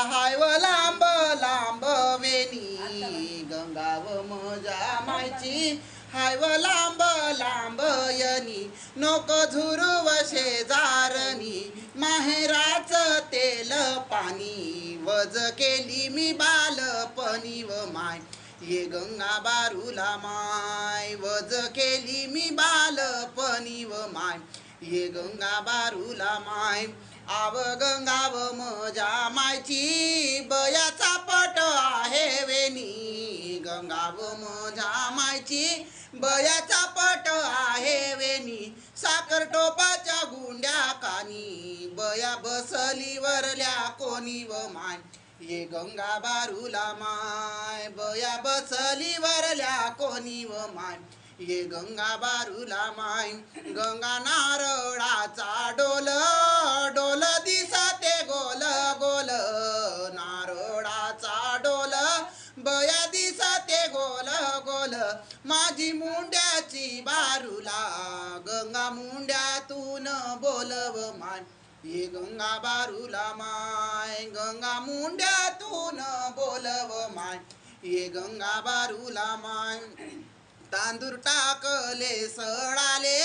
हाय व लांब लांब वेणी. गंगा व मजा मायची. हाय व लांब लांब यनी. नोक झुरुव शेजारणी माहेराच तेल पाणी. वज केली मी बालपणी व माय. ये गंगा बारूला माय. वज केली मी बालपणी व माय. ये गंगा बारूला माय. आव गंगा व मजा मायची बयाचा पट आहे वेणी. गंगाव मजा मायची बयाचा पट आहे वेणी. साखर टोपाच्या गुंड्या कानी बया बसली वरल्या कोणी व माय. ये गंगा बारूला माय बया बसली वरल्या कोणी व माय. ये गंगा बारूला माय गंगा नारळाचा डोल डोल दिसते गोल गोल. नारळाचा डोल बया दिसते गोल गोल. माझी मुंड्याची बारूला गंगा मुंड्यातून बोलव माय ये गंगा बारूला माय गंगा मुंड्यातून बोलव माय ये गंगा बारूला माय तांदूर टाकले सळाले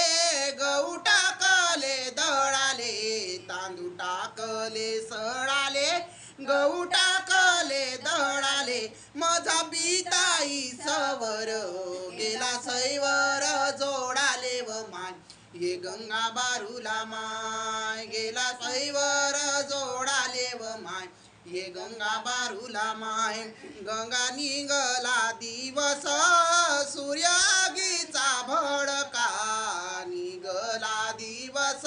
गहू टाकले दळाले तांदूर टाकले सळाले गहू टाकले दळाले माझा पिताई सवर गेला सैवर जोडाले व माय ये गंगा बारूला माय गेला सैवर जोडाले व माय ये गंगा बारूला माय गंगा निगला दिवस सूर्यागीचा भडका निगला दिवस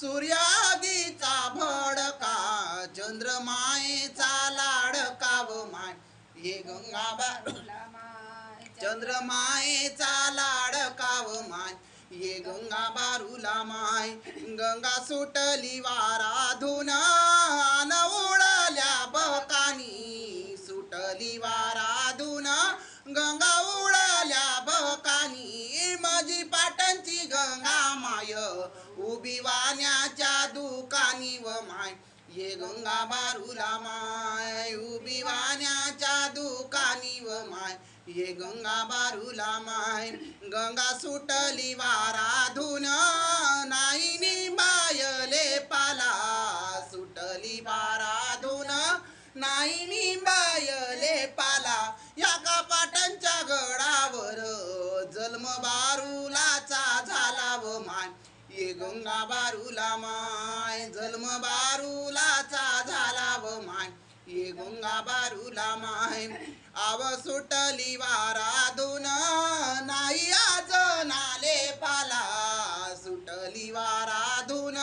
सूर्यागीचा भडका चंद्रमायेचा लाडका व माय. ये गंगा बारूला चंद्रमायेचा लाडका व माय. ये गंगा बारूला माय गंगा सुटली वारा धुना उभी वाण्याच्या दुकानी व माय. ये गंगा बारूला माय. उभी वाण्याच्या दुकानी व माय. ये गंगा बारूला माय. गंगा सुटली वारा धुन नाही निंबायले पाला. सुटली वारा धुन नाही निंबायले पाला. या कपाटांच्या गडावर जन्म गंगा बारूला माय जन्म बारूलाचा झाला व माय. ये गंगा बारूला माय आव सुटली वारा दोन नाही आज नाले पाला. सुटली वारा धुन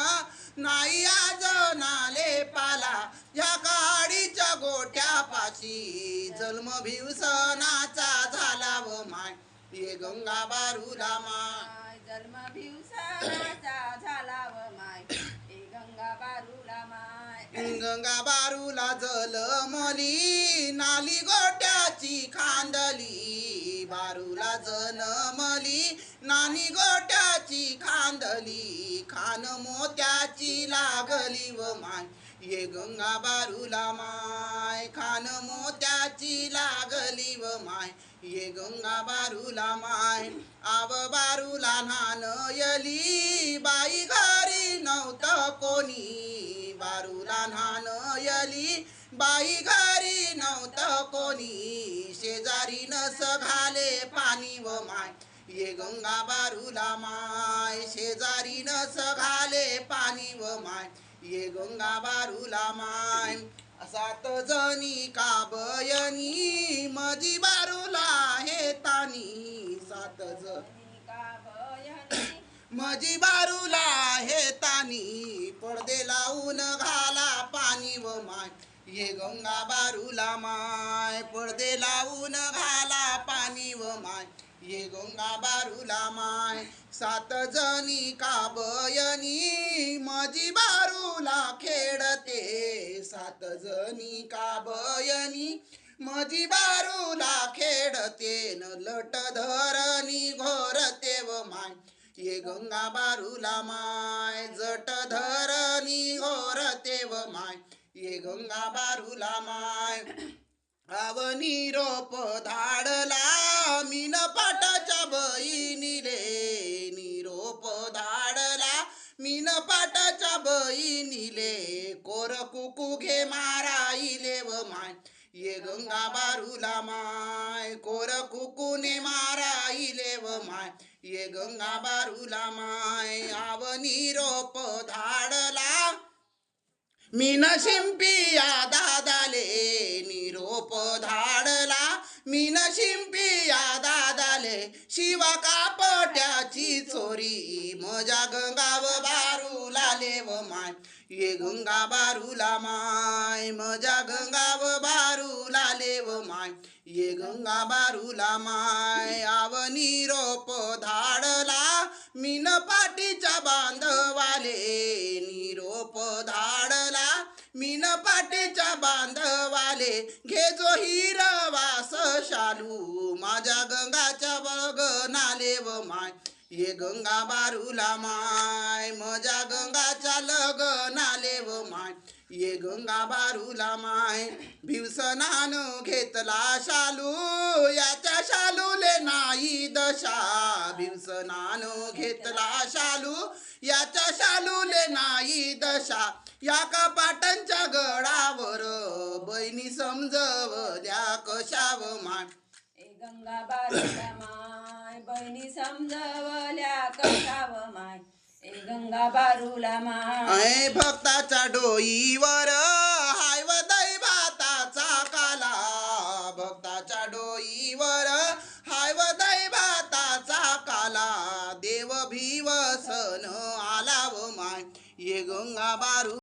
नाही आज नाले पाला. या गाडीच्या गोट्यापाशी जन्म भिवसनाचा झाला व माय. ये गंगा बारूला माय. जन्म भिवसाचा झाला व माय. ए गंगा बारूला माय. गंगा बारूला जल मली नाली गोट्याची खांदली. बारूला जन मली नानी गोट्याची खांदली. खान मोत्याची लागली व माय. ये गंगा बारूला माय खान मोत्याची लागली व माय. ये गंगा बारूला माय आव बारूला नानयली बाई घरी नव्हतं कोणी बारूला नानयली बाई घरी नव्हतं कोणी शेजारी नस घाले पाणी व माय. ये गंगा बारूला माय शेजारी नस घाले पाणी व माय. ये गंगा बारूला माय सात जनी काबयनी मजी बारूला हे तानी सात जनी मजी बारूला हे तानी पडदे लावून घाला पाणी व माय. ये गंगा बारूला माय. पडदे लावून घाला ये गंगा बारूला माय सात जणी का बयनी मजी बारूला खेळते सात जणी का बयनी मजी बारूला खेळते न लट धरणी घोरते व माय ये गंगा बारूला माय जट धरणी घोरते व माय ये गंगा बारूला माय. आवनी रोप धाडला मीन पाटाच्या बहिणीले निरोप धाडला. मीन पाटाच्या बहिणीले कोर कुकू घे माराईले व माय. ये गंगा बारूला माय कोर कुकूने माराईले व माय. ये गंगा बारूला माय आवनी रोप धाडला. मीन शिंपिया दादाले गोप धाडला. मीन शिंपिया दादाले. शिवा कापट्याची चोरी. मजा गंगाव बारूलाले व माय. ये गंगा बारूला माय. मजा गंगाव बारू लाले व माय. ये गंगा बारूला माय. आवनी रोप धाडला. मीन पाटीच्या बांध पाटीच्या बांधवाले घे जो हिरवास शालू. माझ्या गंगाच्या बगनाले व माय. ये गंगा बारूला माय माझ्या गंगाच्या लगनाले व माय. ये गंगा बारूला माय भिवसनानं घेतला शालू याच्या दशा भिवसनान घेतला शालू. याच्या शालूले नाही दशा. या कपाटांच्या गडावर बहिणी समजवल्या कशाव माय ए गंगा बारूला माय बहिणी समजवल्या कशाव my A Ganga Barula my. भक्ताच्या डोईवर ఎగొంగ bar